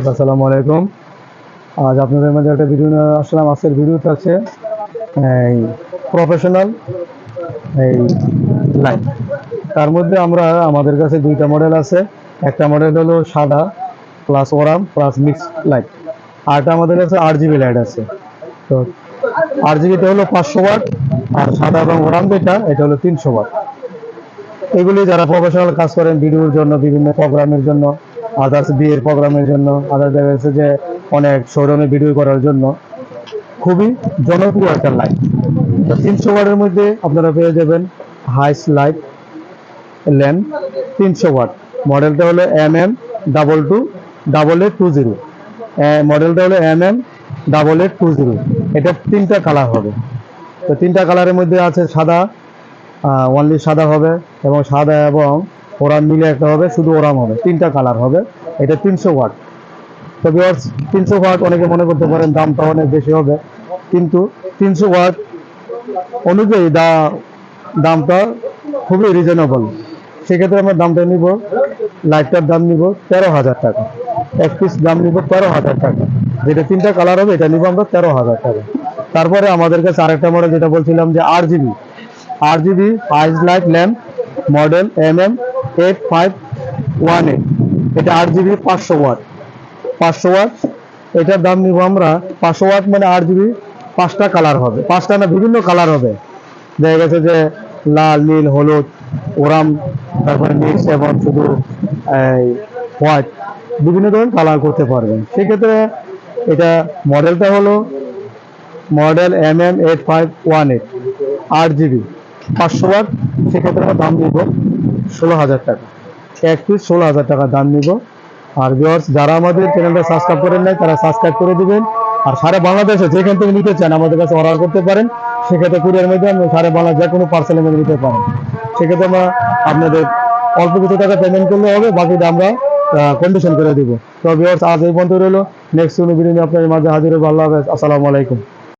আসসালামু আলাইকুম। আজ আপনাদের মাঝে একটা ভিডিও নিয়ে আসলাম। আজকের ভিডিওতে আছে এই প্রফেশনাল এই লাইট তার মধ্যে আমরা, আমাদের কাছে দুইটা মডেল আছে। একটা মডেল হলো সাদা প্লাস ওরাম প্লাস মিক্স লাইট আরটা আমাদের কাছে আট জিবি লাইট আছে। তো আট জিবিটা হলো পাঁচশো ওয়াট আর সাদা এবং ওরাম যেটা এটা হলো তিনশো ওয়াট এগুলি যারা প্রফেশনাল কাজ করেন ভিডিওর জন্য, বিভিন্ন প্রোগ্রামের জন্য আদার্স বিয়ের প্রোগ্রামের জন্য আদার্স দেখা যাচ্ছে যে অনেক শোরুমে ভিডিও করার জন্য। খুবই জনপ্রিয় একটা লাইট তিনশো ওয়াটের মধ্যে আপনারা পেয়ে যাবেন হাইস লাইট ল্যাম্প তিনশো ওয়াট। মডেলটা হলো M M double two double eight two zero মডেলটা হলো M M double eight two zero এটা তিনটা কালার হবে। তো তিনটা কালারের মধ্যে আছে সাদা অনলি সাদা হবে এবং সাদা এবং ওরাম মিলে একটা হবে, শুধু ওরাম হবে, তিনটা কালার হবে, এটা তিনশো ওয়াট তো ভিউয়ার্স তিনশো ওয়াট অনেকে মনে করতে পারেন দামটা অনেক বেশি হবে, কিন্তু তিনশো ওয়াট অনুযায়ী দা, দামটা খুবই রিজনেবল সেক্ষেত্রে আমরা দামটা নিব লাইটটার দাম নিব তেরো হাজার টাকা। এক পিস দাম নিব তেরো হাজার টাকা। যেটা তিনটা কালার হবে, এটা নিব আমরা তেরো হাজার টাকা। তারপরে আমাদের কাছে আরেকটা মডেল যেটা বলছিলাম যে আট জিবি আট GB ice light lamp model M M eight five one eight এটা আট জিবি পাঁচশো ওয়াট। পাঁচশো ওয়াট, এটার দাম নিব আমরা, পাঁচশো ওয়াট মানে আট জিবি পাঁচটা কালার হবে। পাঁচটা না, বিভিন্ন কালার হবে। দেখা গেছে যে লাল, নীল, হলুদ, ওরাম, তারপরে মিক্স এবং শুধু হোয়াইট, বিভিন্ন ধরনের কালার করতে পারবেন সেক্ষেত্রে এটা মডেলটা হলো model M M eight five one eight আট জিবি পাঁচশো ওয়াট, সেক্ষেত্রে আমরা দাম নিব। ষোলো হাজার টাকা। এক পিস ষোলো হাজার টাকা দাম নিব। আর ভিউয়ার্স যারা আমাদের চ্যানেলটা সাবস্ক্রাইব করেন নাই, তারা সাবস্ক্রাইব করে দিবেন। আর সারা বাংলাদেশে যেখান থেকে নিতে চান, আমাদের কাছে অর্ডার করতে পারেন। সেক্ষেত্রে কুরিয়ার মাধ্যমে সারা বাংলা যে কোনো পার্সেলের মধ্যে নিতে পারেন। সেক্ষেত্রে আমরা আপনাদের অল্প কিছু টাকা পেমেন্ট করলে হবে, বাকিটা আমরা কন্ডিশন করে দিব। তো ভিউয়ার্স আজ এই পর্যন্ত রইল। নেক্সট কোনো ভিডিও নিয়ে আপনাদের মাঝে হাজির হব। আল্লাহ হাফেজ। আসসালামু আলাইকুম।